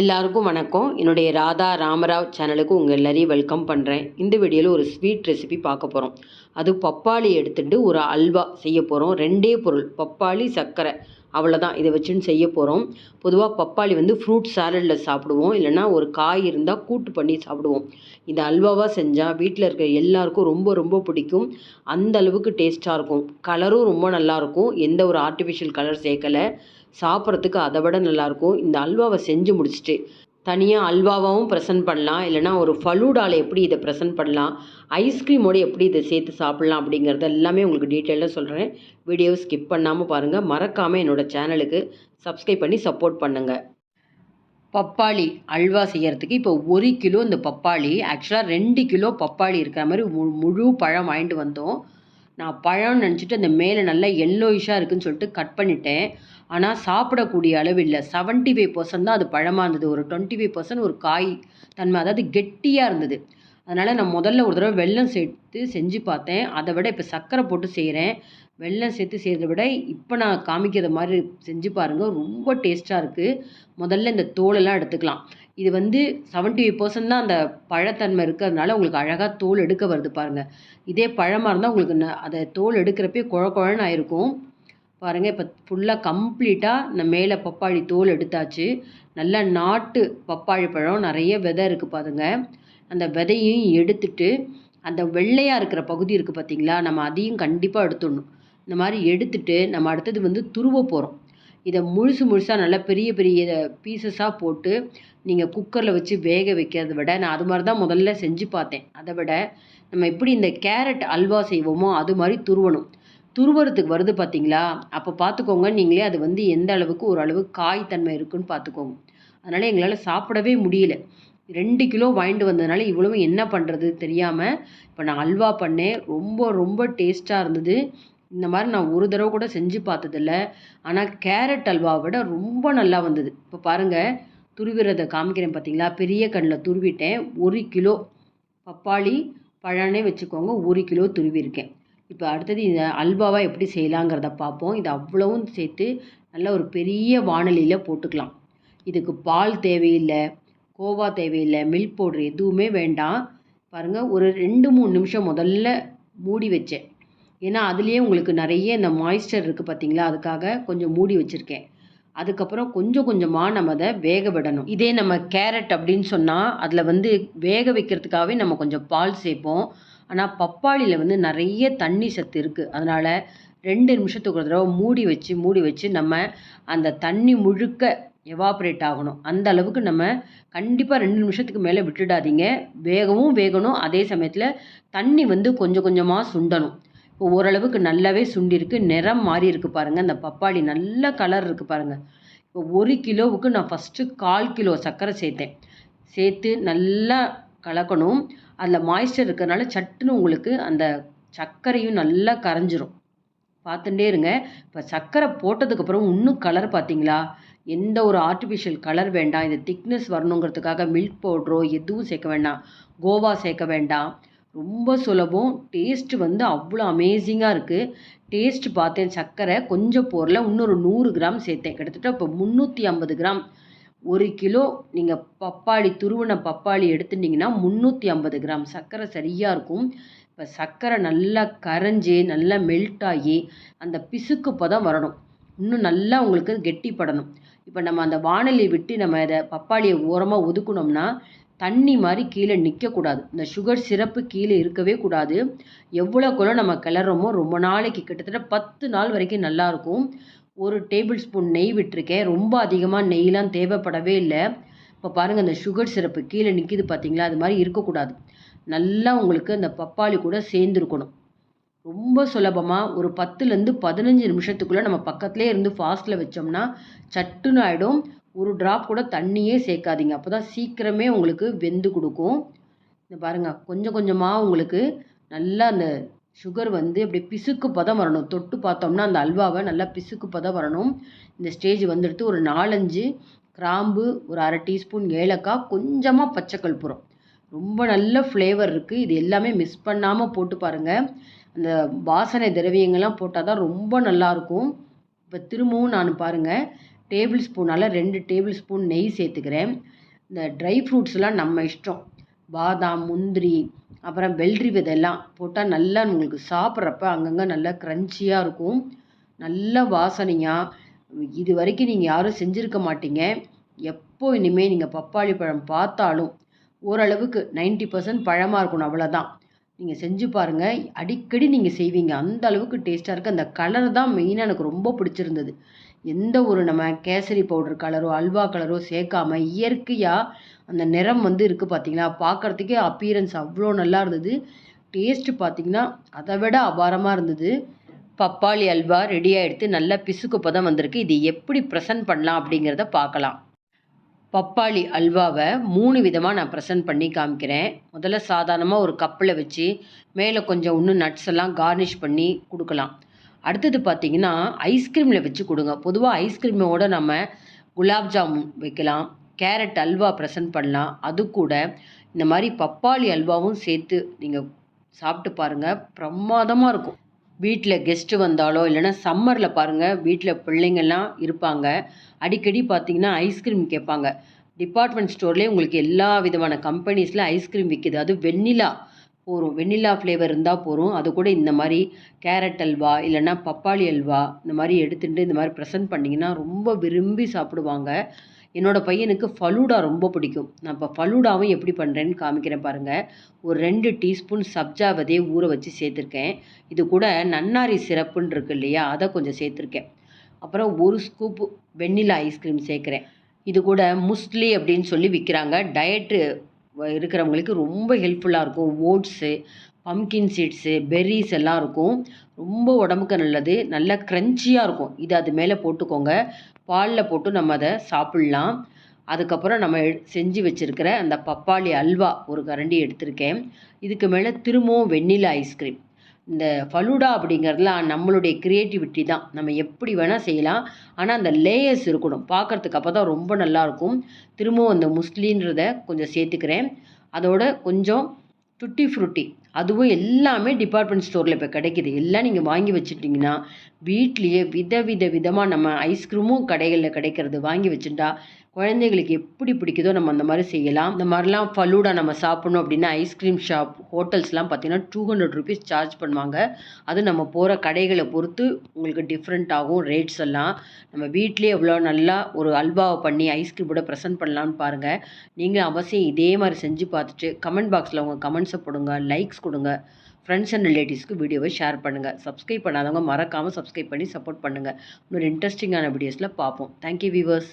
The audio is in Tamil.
எல்லாருக்கும் வணக்கம். என்னுடைய ராதா ராமராவ் சேனலுக்கு உங்கள் எல்லாரையும் வெல்கம் பண்ணுறேன் இந்த வீடியோவில் ஒரு ஸ்வீட் ரெசிபி பார்க்க போகிறோம் அது பப்பாளி எடுத்துட்டு ஒரு அல்வா செய்ய போகிறோம் ரெண்டே பொருள் பப்பாளி சர்க்கரை. அவ்வளோதான் இதை வச்சுன்னு செய்ய போகிறோம் பொதுவாக பப்பாளி வந்து ஃப்ரூட் சாலடில் சாப்பிடுவோம். இல்லைன்னா ஒரு காய் இருந்தால் கூட்டு பண்ணி சாப்பிடுவோம். இந்த அல்வாவாக செஞ்சால் வீட்டில் இருக்க எல்லாருக்கும் ரொம்ப ரொம்ப பிடிக்கும். அந்த அளவுக்கு டேஸ்ட்டாக இருக்கும். கலரும் ரொம்ப நல்லாயிருக்கும் எந்த ஒரு ஆர்டிஃபிஷியல் கலர் சேர்க்கலை. சாப்பிட்றதுக்கு அதை விட நல்லாயிருக்கும். இந்த அல்வாவை செஞ்சு முடிச்சுட்டு தனியாக அல்வாவாகவும் ப்ரெசென்ட் பண்ணலாம். இல்லைனா ஒரு ஃபலூடாவில் எப்படி இதை ப்ரெசென்ட் பண்ணலாம்? ஐஸ்கிரீமோடு எப்படி இதை சேர்த்து சாப்பிட்லாம் அப்படிங்கிறது எல்லாமே உங்களுக்கு டீட்டெயிலாக சொல்கிறேன் வீடியோவை ஸ்கிப் பண்ணாமல் பாருங்கள் மறக்காமல் என்னோடய சேனலுக்கு சப்ஸ்கிரைப் பண்ணி சப்போர்ட் பண்ணுங்கள் பப்பாளி அல்வா செய்கிறதுக்கு இப்போ ஒரு கிலோ இந்த பப்பாளி ஆக்சுவலாக ரெண்டு கிலோ பப்பாளி இருக்கிற மாதிரி மு முழு பழம் வாங்கிட்டு வந்தோம். நான் பழம்னு நினச்சிட்டு அந்த மேலே நல்லா எல்லோயிஷாக இருக்குன்னு சொல்லிட்டு கட் பண்ணிட்டேன். ஆனால் சாப்பிடக்கூடிய அளவு இல்லை செவன்ட்டி ஃபைவ் பர்சன்ட் தான் அது பழமாக இருந்தது. ஒரு டுவெண்ட்டி ஃபைவ் பர்சன்ட் ஒரு காய் தன்மை அதாவது கெட்டியாக இருந்தது. அதனால் நான் முதல்ல ஒரு தடவை வெல்லம் சேர்த்து செஞ்சு பார்த்தேன். அதை விட இப்போ சர்க்கரை போட்டு செய்கிறேன் வெல்லம் சேர்த்து செய்கிறத விட இப்போ நான் காமிக்கிற மாதிரி செஞ்சு பாருங்கள் ரொம்ப டேஸ்ட்டாக இருக்குது முதல்ல இந்த தோலெல்லாம் எடுத்துக்கலாம். இது வந்து செவன்ட்டி ஃபைவ் பர்சன்ட் தான் அந்த பழத்தன்மை இருக்கிறதுனால உங்களுக்கு அழகாக தோல் எடுக்க வருது பாருங்கள் இதே பழமாக இருந்தால் உங்களுக்கு ந அதை தோல் எடுக்கிறப்பே குழ குழன்னு ஆயிருக்கும். பாருங்கள் இப்போ ஃபுல்லாக கம்ப்ளீட்டாக இந்த மேலே பப்பாளி தோல் எடுத்தாச்சு. நல்லா நாட்டு பப்பாளி பழம் நிறைய விதை இருக்குது பாருங்க. அந்த விதையும் எடுத்துட்டு அந்த வெள்ளையாக இருக்கிற பகுதி இருக்குது பார்த்தீங்களா நம்ம அதையும் கண்டிப்பாக எடுத்துடணும். இந்த மாதிரி எடுத்துட்டு நம்ம அடுத்தது வந்து துருவ போகிறோம் இதை முழுசு முழுசாக நல்லா பெரிய பெரிய பீசஸாக போட்டு நீங்கள் குக்கரில் வச்சு வேக வைக்கிறத விட நான் அது மாதிரி தான் முதல்ல செஞ்சு பார்த்தேன். அதை விட நம்ம எப்படி இந்த கேரட் அல்வா செய்வோமோ அது மாதிரி துருவணும். துருவுறத்துக்கு வருது பார்த்தீங்களா அப்போ பார்த்துக்கோங்க நீங்களே அது வந்து எந்த அளவுக்கு ஒரு அளவு காய் தன்மை இருக்குன்னு பார்த்துக்கோங்க அதனால் எங்களால் சாப்பிடவே முடியல. ரெண்டு கிலோ வாங்கிட்டு வந்ததுனால இவ்வளவு என்ன பண்ணுறது தெரியாமல் இப்போ நான் அல்வா பண்ணேன். ரொம்ப ரொம்ப டேஸ்ட்டாக இருந்தது. இந்த மாதிரி நான் ஒரு தடவை கூட செஞ்சு பார்த்ததில்ல. ஆனால் கேரட் அல்வாவை விட ரொம்ப நல்லா வந்தது. இப்போ பாருங்கள் துருவிறதை காமிக்கிறேன் பார்த்தீங்களா பெரிய கண்ணில் துருவிட்டேன். ஒரு கிலோ பப்பாளி பழனே வச்சுக்கோங்க ஒரு கிலோ துருவிருக்கேன் இப்போ அடுத்தது இந்த அல்வாவை எப்படி செய்யலாங்கிறத பார்ப்போம் இது அவ்வளவும் சேர்த்து நல்ல ஒரு பெரிய வானலியில் போட்டுக்கலாம். இதுக்கு பால் தேவையில்லை கோவா தேவையில்லை மில்க் பவுட்ரு எதுவுமே வேண்டாம். பாருங்கள் ஒரு ரெண்டு மூணு நிமிஷம் முதல்ல மூடி வச்சேன். ஏன்னா அதுலேயே உங்களுக்கு நிறைய இந்த மாய்ஸ்டர் இருக்குது பார்த்தீங்களா அதுக்காக கொஞ்சம் மூடி வச்சுருக்கேன். அதுக்கப்புறம் கொஞ்சம் கொஞ்சமாக நம்ம அதை வேக விடணும். இதே நம்ம கேரட் அப்படின்னு சொன்னால் அதில் வந்து வேக வைக்கிறதுக்காகவே நம்ம கொஞ்சம் பால் சேர்ப்போம். ஆனால் பப்பாளியில் வந்து நிறைய தண்ணி சத்து இருக்குது அதனால் ரெண்டு நிமிஷத்துக்கு ஒரு தடவை மூடி வச்சு மூடி வச்சு நம்ம அந்த தண்ணி முழுக்க எவாப்ரேட் ஆகணும். அந்த அளவுக்கு நம்ம கண்டிப்பாக ரெண்டு நிமிஷத்துக்கு மேலே விட்டுடாதீங்க. வேகவும் வேகணும். அதே சமயத்தில் தண்ணி வந்து கொஞ்சம் கொஞ்சமாக சுண்டணும். இப்போ ஓரளவுக்கு நல்லாவே சுண்டிருக்கு. நிறம் மாறி இருக்குது பாருங்கள் அந்த பப்பாளி நல்ல கலர் இருக்குது பாருங்கள் இப்போ ஒரு கிலோவுக்கு நான் ஃபஸ்ட்டு கால் கிலோ சர்க்கரை சேர்த்தேன். சேர்த்து நல்லா கலக்கணும். அதில் மாய்ஸ்சர் இருக்கிறதுனால சட்டுன்னு உங்களுக்கு அந்த சர்க்கரையும் நல்லா கரைஞ்சிரும். பார்த்துட்டே இருங்க. இப்போ சர்க்கரை போட்டதுக்கப்புறம் இன்னும் கலர் பார்த்தீங்களா? எந்த ஒரு ஆர்டிஃபிஷியல் கலர் வேண்டாம். இது திக்னஸ் வரணுங்கிறதுக்காக மில்க் பவுட்ரோ எதுவும் சேர்க்க வேண்டாம். கோவா சேர்க்க வேண்டாம். ரொம்ப சுலபம். டேஸ்ட்டு வந்து அவ்வளோ அமேசிங்காக இருக்குது டேஸ்ட் பார்த்தேன் சர்க்கரை. கொஞ்சம் போரில் இன்னொரு நூறு கிராம் சேர்த்தேன். கிட்டத்தட்ட இப்போ முந்நூற்றி ஐம்பது கிராம். ஒரு கிலோ நீங்கள் பப்பாளி துருவின பப்பாளி எடுத்துட்டிங்கன்னா முந்நூற்றி ஐம்பது கிராம். சர்க்கரை சரியாக இருக்கும். இப்போ சர்க்கரை நல்லா கரைஞ்சி நல்லா மெல்ட் ஆகி அந்த பிசுக்கு பதம் வரணும். இன்னும் நல்லா உங்களுக்கு கெட்டிப்படணும். இப்போ நம்ம அந்த வானொலி விட்டு நம்ம இதை பப்பாளியை ஓரமாக ஒதுக்குனோம்னா தண்ணி மாதிரி கீழே நிற்கக்கூடாது இந்த சுகர் சிரப்பு கீழே இருக்கவே கூடாது. எவ்வளோக்குள்ள நம்ம கிளறோமோ ரொம்ப நாளைக்கு கிட்டத்தட்ட பத்து நாள் வரைக்கும் நல்லாயிருக்கும் ஒரு டேபிள் ஸ்பூன் நெய் விட்டுருக்கேன். ரொம்ப அதிகமாக நெய்லாம் தேவைப்படவே இல்லை. இப்போ பாருங்கள் அந்த சுகர் சிரப்பு கீழே நிற்கிது பார்த்தீங்களா அது மாதிரி இருக்கக்கூடாது. நல்லா உங்களுக்கு அந்த பப்பாளி கூட சேர்ந்துருக்கணும். ரொம்ப சுலபமாக ஒரு பத்துலேருந்து பதினஞ்சு நிமிஷத்துக்குள்ளே நம்ம பக்கத்துலேயே இருந்து ஃபாஸ்ட்டில் வச்சோம்னா சட்டுன்னு ஆகிடும் ஒரு ட்ராப் கூட தண்ணியே சேர்க்காதீங்க. அப்போ தான் சீக்கிரமே உங்களுக்கு வெந்து கொடுக்கும். இந்த பாருங்கள் கொஞ்சம் கொஞ்சமாக உங்களுக்கு நல்லா அந்த சுகர் வந்து அப்படி பிசுக்கு பதம் வரணும். தொட்டு பார்த்தோம்னா அந்த அல்வாவை நல்லா பிசுக்கு பதம் வரணும். இந்த ஸ்டேஜ் வந்துடுத்து ஒரு நாலஞ்சு கிராம்பு ஒரு அரை டீஸ்பூன் ஏலக்காய் கொஞ்சமாக பச்சை கற்பூரம் ரொம்ப நல்ல ஃப்ளேவர் இருக்குது இது எல்லாமே மிஸ் பண்ணாமல் போட்டு பாருங்கள் அந்த வாசனை திரவியங்கள்லாம் போட்டால் தான் ரொம்ப நல்லாயிருக்கும் இப்போ திரும்பவும் நான் பாருங்கள் டேபிள் ஸ்பூனால் ரெண்டு டேபிள் ஸ்பூன் நெய் சேர்த்துக்கிறேன். இந்த ட்ரை ஃப்ரூட்ஸ்லாம் நம்ம இஷ்டம். பாதாம் முந்திரி அப்புறம் வெள்ளரி விதையெல்லாம் போட்டால் நல்லா உங்களுக்கு சாப்பிட்றப்ப அங்கங்கே நல்லா க்ரன்ச்சியாக இருக்கும். நல்ல வாசனையாக இது வரைக்கும் நீங்கள் யாரும் செஞ்சுருக்க மாட்டீங்க. எப்போ இனிமேல் நீங்கள் பப்பாளி பழம் பார்த்தாலும் ஓரளவுக்கு நைன்ட்டி பர்சன்ட் பழமாக இருக்கணும் அவ்வளோதான் நீங்கள் செஞ்சு பாருங்கள் அடிக்கடி நீங்கள் செய்வீங்க. அந்த அளவுக்கு டேஸ்ட்டாக இருக்குது அந்த கலர் தான் மெயினாக எனக்கு ரொம்ப பிடிச்சிருந்தது. எந்த ஒரு நம்ம கேசரி பவுடர் கலரோ அல்வா கலரோ சேர்க்காம இயற்கையாக அந்த நிறம் வந்து இருக்குது பார்த்தீங்களா பார்க்குறதுக்கே அப்பீரன்ஸ் அவ்வளோ நல்லா இருந்தது. டேஸ்ட்டு பார்த்தீங்கன்னா அதை விட அபாரமாக இருந்தது. பப்பாளி அல்வா ரெடி ஆகிடுத்து நல்லா பிசுக்கு தான் வந்திருக்கு. இது எப்படி ப்ரெசன்ட் பண்ணலாம் அப்படிங்கிறத பார்க்கலாம் பப்பாளி அல்வாவை மூணு விதமாக நான் ப்ரெசன்ட் பண்ணி காமிக்கிறேன். முதல்ல சாதாரணமாக ஒரு கப்பில் வச்சு மேலே கொஞ்சம் இன்னும் நட்ஸ் எல்லாம் கார்னிஷ் பண்ணி கொடுக்கலாம். அடுத்தது பார்த்திங்கன்னா ஐஸ்கிரீமில் வச்சு கொடுங்க. பொதுவாக ஐஸ்கிரீமோடு நம்ம குலாப் ஜாமுன் வைக்கலாம். கேரட் அல்வா ப்ரெசன்ட் பண்ணலாம். அது கூட இந்த மாதிரி பப்பாளி அல்வாவும் சேர்த்து நீங்கள் சாப்பிட்டு பாருங்கள் பிரமாதமாக இருக்கும். வீட்டில் கெஸ்ட்டு வந்தாலோ இல்லைன்னா சம்மரில் பாருங்கள் வீட்டில் பிள்ளைங்கள்லாம் இருப்பாங்க. அடிக்கடி பார்த்தீங்கன்னா ஐஸ்கிரீம் கேட்பாங்க. டிபார்ட்மெண்ட் ஸ்டோர்லேயே உங்களுக்கு எல்லா விதமான கம்பெனிஸில் ஐஸ்கிரீம் விற்கிது அது வெண்ணிலா போகும் வெண்ணிலா ஃப்ளேவர் இருந்தால் போதும் அது கூட இந்த மாதிரி கேரட் அல்வா இல்லைன்னா பப்பாளி அல்வா இந்த மாதிரி எடுத்துகிட்டு இந்த மாதிரி ப்ரெசென்ட் பண்ணிங்கன்னா ரொம்ப விரும்பி சாப்பிடுவாங்க. என்னோடய பையனுக்கு ஃபலூடா ரொம்ப பிடிக்கும். நான் இப்போ ஃபலூடாவும் எப்படி பண்ணுறேன்னு காமிக்கிறேன் பாருங்கள் ஒரு ரெண்டு டீஸ்பூன் சப்ஜா விதையை ஊற வச்சு சேர்த்துருக்கேன். இது கூட நன்னாரி சிறப்புன்னு இருக்கு இல்லையா அதை கொஞ்சம் சேர்த்துருக்கேன். அப்புறம் ஒரு ஸ்கூப் வெண்ணிலா ஐஸ்கிரீம் சேர்க்குறேன். இது கூட முஸ்லி அப்படின்னு சொல்லி விற்கிறாங்க டயட்டு இருக்கிறவங்களுக்கு ரொம்ப ஹெல்ப்ஃபுல்லாக இருக்கும். ஓட்ஸு பம்கின் சீட்ஸு பெர்ரிஸ் எல்லாம் இருக்கும். ரொம்ப உடம்புக்கு நல்லது. நல்லா க்ரன்ச்சியாக இருக்கும். இது அது மேலே போட்டுக்கோங்க. பாலில் போட்டு நம்ம அதை சாப்பிட்லாம். அதுக்கப்புறம் நம்ம செஞ்சு வச்சுருக்கிற அந்த பப்பாளி அல்வா ஒரு கரண்டி எடுத்திருக்கேன். இதுக்கு மேலே திரும்பவும் வெண்ணிலா ஐஸ்கிரீம் இந்த ஃபலூடா அப்படிங்கிறதுலாம் நம்மளுடைய க்ரியேட்டிவிட்டி தான். நம்ம எப்படி வேணால் செய்யலாம். ஆனால் அந்த லேயர்ஸ் இருக்கணும். பார்க்குறதுக்கு அப்போ தான் ரொம்ப நல்லாயிருக்கும். திரும்பவும் அந்த முஸ்லீன்றத கொஞ்சம் சேர்த்துக்கிறேன். அதோட கொஞ்சம் டுட்டி ஃப்ரூட்டி அதுவும் எல்லாமே டிபார்ட்மெண்ட் ஸ்டோரில் இப்போ கிடைக்கிது. எல்லாம் நீங்கள் வாங்கி வச்சுட்டிங்கன்னா வீட்லேயே வித வித விதமாக நம்ம ஐஸ்கிரீமும் கடைகளில் கிடைக்கிறது வாங்கி வச்சுட்டா குழந்தைகளுக்கு எப்படி பிடிக்குதோ நம்ம அந்த மாதிரி செய்யலாம். இந்த மாதிரிலாம் ஃபலூடா நம்ம சாப்பிட்ணும் அப்படின்னா ஐஸ்கிரீம் ஷாப் ஹோட்டல்ஸ்லாம் பார்த்தீங்கன்னா டூ ஹண்ட்ரட் ருபீஸ் சார்ஜ் பண்ணுவாங்க. அது நம்ம போகிற கடைகளை பொறுத்து உங்களுக்கு டிஃப்ரெண்ட் ஆகும் ரேட்ஸ் எல்லாம். நம்ம வீட்லேயே எவ்வளோ நல்லா ஒரு அல்வாவை பண்ணி ஐஸ்கிரீமோட ப்ரெசென்ட் பண்ணலான்னு பாருங்கள் நீங்கள் அவசியம் இதே மாதிரி செஞ்சு பார்த்துட்டு கமெண்ட் பாக்ஸில் உங்கள் கமெண்ட்ஸை போடுங்க லைக்ஸ் கொடுங்க. ஃப்ரெண்ட்ஸ் அண்ட் ரிலேட்டிவ்ஸ்க்கு வீடியோவை ஷேர் பண்ணுங்கள் சப்ஸ்கிரைப் பண்ணாதவங்க மறக்காமல் சப்ஸ்கிரைப் பண்ணி சப்போர்ட் பண்ணுங்கள் இன்னொரு இன்ட்ரெஸ்டிங்கான வீடியோஸில் பார்ப்போம். Thank you viewers